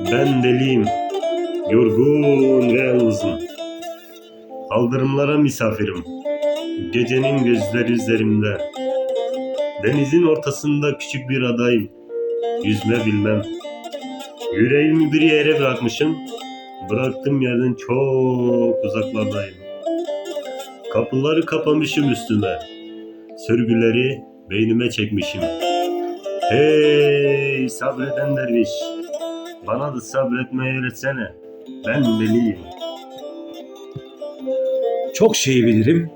Ben deliyim, yorgun ve yalnızım. Kaldırımlara misafirim. Gecenin gözleri üzerimde. Denizin ortasında küçük bir adayım. Yüzme bilmem. Yüreğimi bir yere bırakmışım. Bıraktığım yerden çok uzaklardayım. Kapıları kapamışım üstüme. Sürgüleri beynime çekmişim. Hey sabreden derviş. Bana da sabretmeyi öğretsene. Ben deliyim. Çok şey bilirim.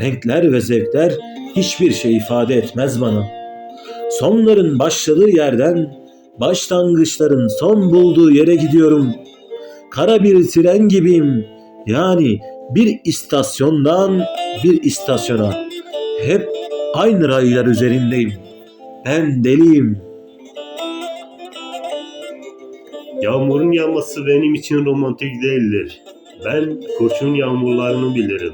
Renkler ve zevkler hiçbir şey ifade etmez bana. Sonların başladığı yerden başlangıçların son bulduğu yere gidiyorum. Kara bir tren gibiyim. Yani bir istasyondan bir istasyona. Hep aynı raylar üzerindeyim. Ben deliyim. Yağmurun yağması benim için romantik değildir. Ben kurşun yağmurlarını bilirim.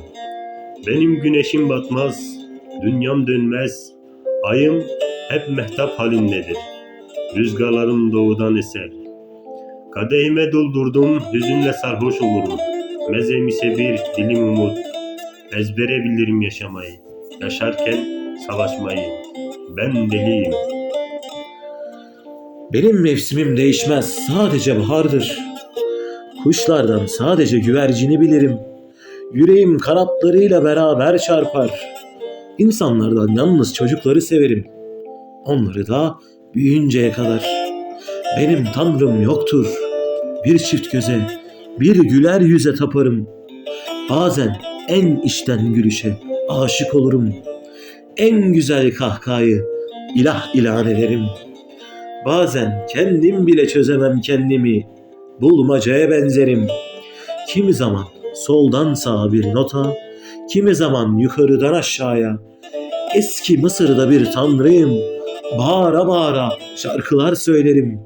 Benim güneşim batmaz, dünyam dönmez. Ayım hep mehtap halindedir. Rüzgarlarım doğudan eser. Kadehime doldurdum, hüzünle sarhoş olurum. Mezem ise bir dilim umut. Ezbere bilirim yaşamayı. Yaşarken savaşmayı. Ben deliyim. Benim mevsimim değişmez, sadece bahardır. Kuşlardan sadece güvercini bilirim. Yüreğim kanatlarıyla beraber çarpar. İnsanlardan yalnız çocukları severim. Onları da büyüyünceye kadar. Benim tanrım yoktur. Bir çift göze, bir güler yüze taparım. Bazen en içten gülüşe aşık olurum. En güzel kahkahayı ilah ilan ederim. Bazen kendim bile çözemem kendimi. Bulmacaya benzerim. Kimi zaman soldan sağa bir nota, kimi zaman yukarıdan aşağıya. Eski Mısır'da bir tanrıyım. Bağıra bağıra şarkılar söylerim.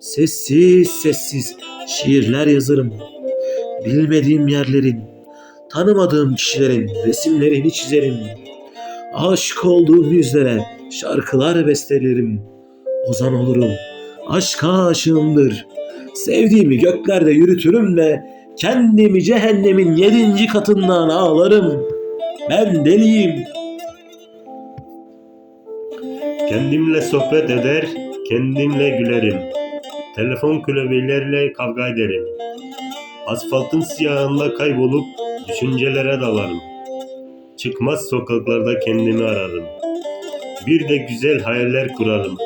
Sessiz sessiz şiirler yazarım. Bilmediğim yerlerin, tanımadığım kişilerin resimlerini çizerim. Aşık olduğum yüzlere şarkılar bestelerim. Ozan olurum. Aşka aşığımdır. Sevdiğimi göklerde yürütürüm de kendimi cehennemin yedinci katından ağlarım. Ben deliyim. Kendimle sohbet eder, kendimle gülerim. Telefon klavyelerle kavga ederim. Asfaltın siyahında kaybolup düşüncelere dalarım. Çıkmaz sokaklarda kendimi ararım. Bir de güzel hayaller kurarım.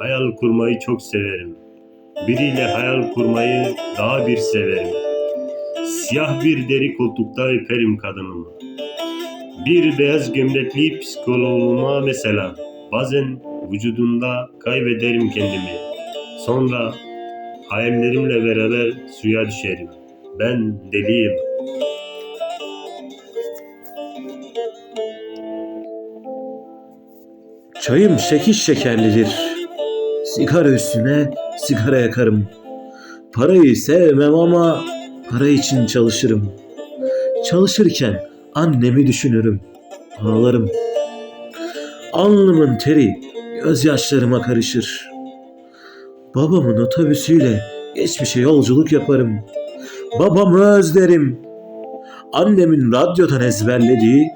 Hayal kurmayı çok severim. Biriyle hayal kurmayı daha bir severim. Siyah bir deri koltukta öperim kadınımı. Bir beyaz gömlekli psikoloğuma mesela. Bazen vücudunda kaybederim kendimi. Sonra hayallerimle beraber suya düşerim. Ben deliyim. Çayım şekiş şekerlidir. Sigara üstüne sigara yakarım. Parayı sevmem ama para için çalışırım. Çalışırken annemi düşünürüm. Ağlarım. Alnımın teri gözyaşlarıma karışır. Babamın otobüsüyle geçmişe yolculuk yaparım. Babamı özlerim. Annemin radyodan ezberlediği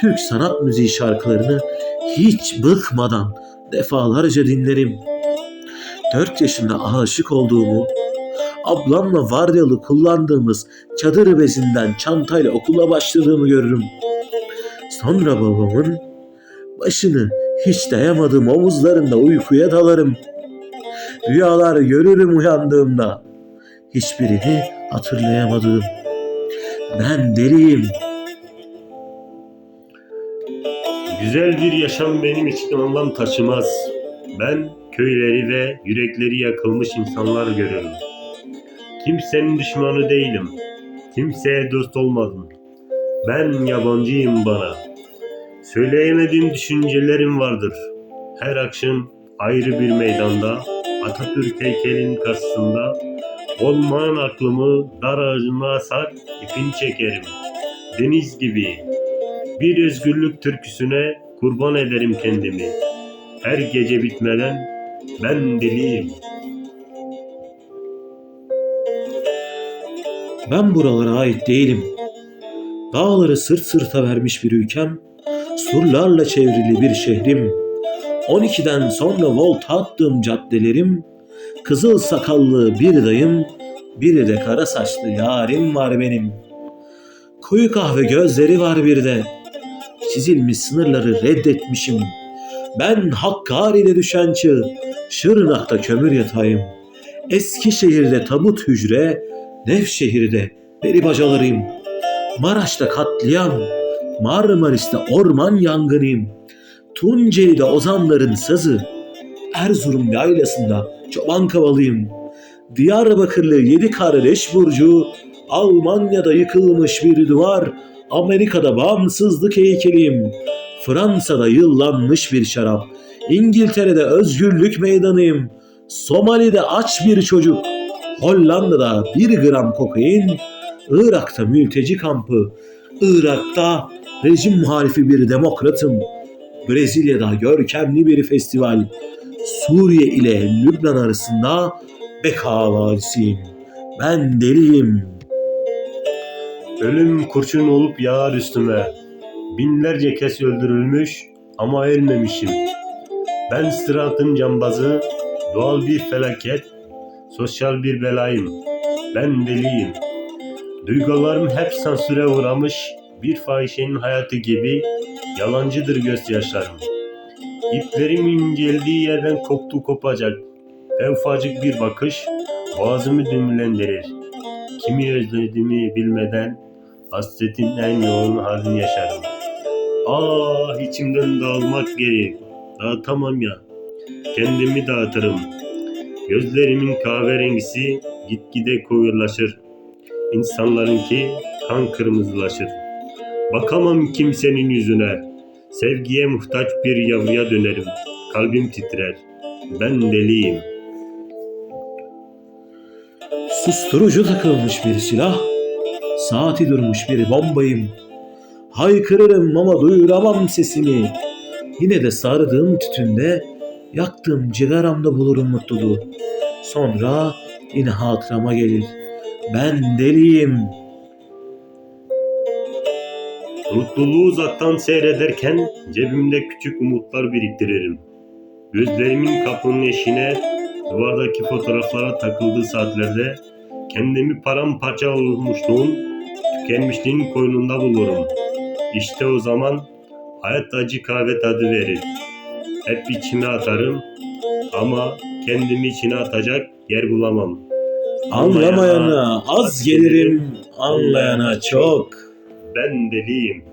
Türk sanat müziği şarkılarını hiç bıkmadan defalarca dinlerim. Dört yaşında aşık olduğumu, ablamla varyalı kullandığımız çadır bezinden çantayla okula başladığımı görürüm. Sonra babamın başını hiç dayamadığım omuzlarında uykuya dalarım. Rüyalar görürüm uyandığımda. Hiçbirini hatırlayamadığım. Ben deliyim. Güzel bir yaşam benim için anlam taşımaz. Ben köyleri ve yürekleri yakılmış insanlar görüyorum. Kimsenin düşmanı değilim. Kimseye dost olmadım. Ben yabancıyım bana. Söyleyemediğim düşüncelerim vardır. Her akşam ayrı bir meydanda Atatürk heykelin karşısında olmayan aklımı dar ağacına asar ipini çekerim. Deniz gibi bir özgürlük türküsüne kurban ederim kendimi. Her gece bitmeden ben deliyim. Ben buralara ait değilim. Dağları sırt sırta vermiş bir ülkem, surlarla çevrili bir şehrim. 12'den sonra volta attığım caddelerim, kızıl sakallı bir dayım, bir de kara saçlı yarim var benim. Koyu kahve gözleri var bir de. Çizilmiş sınırları reddetmişim. Ben Hakkari'de düşen çığ, Şırnak'ta kömür yatayım. Eskişehir'de tabut hücre, Nevşehir'de peri bacalarıyım. Maraş'ta katliam, Marmaris'te orman yangınıyım. Tunceli'de ozanların sazı, Erzurum yaylasında çoban kavalıyım. Diyarbakırlı yedi kardeş burcu, Almanya'da yıkılmış bir duvar, Amerika'da bağımsızlık heykeliyim. Fransa'da yıllanmış bir şarap, İngiltere'de özgürlük meydanıyım. Somali'de aç bir çocuk, Hollanda'da bir gram kokain, Irak'ta mülteci kampı, Irak'ta rejim muhalifi bir demokratım. Brezilya'da görkemli bir festival, Suriye ile Lübnan arasında Beka Vadisi'yim. Ben deliyim. Ölüm kurşun olup yağar üstüme. Binlerce kez öldürülmüş ama ölmemişim. Ben sıratın cambazı, doğal bir felaket, sosyal bir belayım. Ben deliyim. Duygularım hep sansüre uğramış, bir fahişenin hayatı gibi yalancıdır gözyaşlarım. İplerim inceldiği yerden koptu kopacak ve ufacık bir bakış boğazımı düğümlendirir. Kimi özlediğimi bilmeden hasretin en yoğun halini yaşarım. Ah içimden dağılmak gerek. Dağıtamam ya. Kendimi dağıtırım. Gözlerimin kahverengisi gitgide koyulaşır. İnsanlarınki kan kırmızılaşır. Bakamam kimsenin yüzüne. Sevgiye muhtaç bir yavruya dönerim. Kalbim titrer. Ben deliyim. Susturucu takılmış bir silah, saati durmuş bir bombayım. Haykırırım ama duyuramam sesimi. Yine de sardığım tütünde, yaktığım cigaramda bulurum mutluluğu. Sonra yine hatırama gelir. Ben deliyim. Mutluluğu uzaktan seyrederken cebimde küçük umutlar biriktiririm. Gözlerimin kapının eşine, duvardaki fotoğraflara takıldığı saatlerde kendimi paramparça olmuşluğun, tükenmişliğin koynunda bulurum. İşte o zaman hayat acı kahve tadı verir. Hep içime atarım ama kendimi içine atacak yer bulamam. Anlamayana az gelirim, anlayana çok. Ben deliyim.